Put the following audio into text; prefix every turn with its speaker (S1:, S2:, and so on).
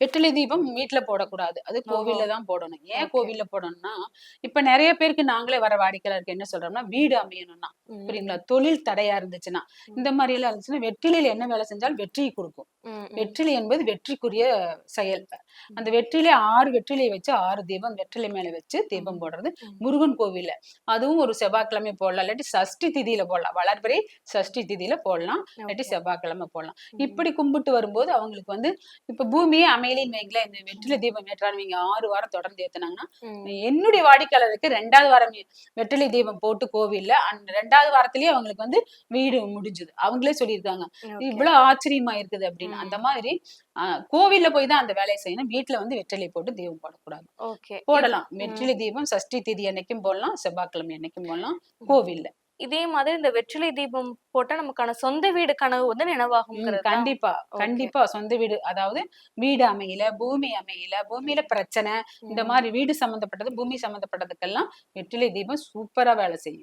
S1: வெற்றிலை தீபம் வீட்ல போடக்கூடாது. அது கோவில்ல தான் போடணும். ஏன் கோவில்ல போடணும்னா இப்ப நிறைய பேருக்கு நாங்களே வர வாடிக்கையாளருக்கு என்ன சொல்றோம்னா வீடு அமையணும்னா புரியுங்களா? தொழில் தடையா இருந்துச்சுன்னா. இந்த மாதிரி எல்லாம் இருந்துச்சுன்னா வெற்றிலையில என்ன வேலை செஞ்சாலும் வெற்றியை கொடுக்கும். வெற்றிலை என்பது வெற்றிக்குரிய செயல். அந்த வெற்றிலை ஆறு வெற்றிலையை வச்சு ஆறு தீபம் வெற்றிலை மேல வச்சு தீபம் போடுறது. முருகன் கோவில்ல. அதுவும் ஒரு செவ்வாய்க்கிழமை போடலாம். இல்லாட்டி சஷ்டி திதியில போடலாம். வளர்பிறை சஷ்டி திதியில போடலாம். இல்லாட்டி. செவ்வாய்க்கிழமை போடலாம். இப்படி கும்பிட்டு வரும்போது அவங்களுக்கு வந்து இப்ப பூமியே அமையலின்னு வைங்களேன் இந்த வெற்றிலை தீபம் ஏற்றாலும் ஆறு வாரம் தொடர்ந்து ஏத்துனாங்கன்னா. என்னுடைய வாடிக்கையாளருக்கு ரெண்டாவது வாரம் வெற்றிலை தீபம் போட்டு கோவில்ல அந்த ரெண்டாவது வாரத்திலேயே அவங்களுக்கு வந்து வீடு முடிஞ்சுது. அவங்களே சொல்லியிருக்காங்க. இவ்வளவு ஆச்சரியமா இருக்குது அப்படின்னு. அந்த மாதிரி கோவில்ல போய் தான் அந்த வேலையை செய்யணும். வீட்டுல வந்து வெற்றிலை போட்டு தீபம் போடக்கூடாது. போடலாம். வெற்றிலை தீபம் சஷ்டி திதி அன்னைக்கும் போடலாம். செவ்வாய்க்கிழமை அன்னைக்கும் போடலாம். கோவில்ல.
S2: இதே மாதிரி இந்த வெற்றிலை தீபம் போட்டா நமக்கான சொந்த வீடு கனவு வந்து
S1: ம்,
S2: நினைவாகுங்கிறது தான்.
S1: கண்டிப்பா. கண்டிப்பா. சொந்த வீடு. அதாவது வீடு அமையல பூமி அமையல பூமியில பிரச்சனை. இந்த. மாதிரி வீடு சம்பந்தப்பட்டது பூமி சம்பந்தப்பட்டதுக்கெல்லாம் வெற்றிலை தீபம் சூப்பரா வேலை செய்யும்.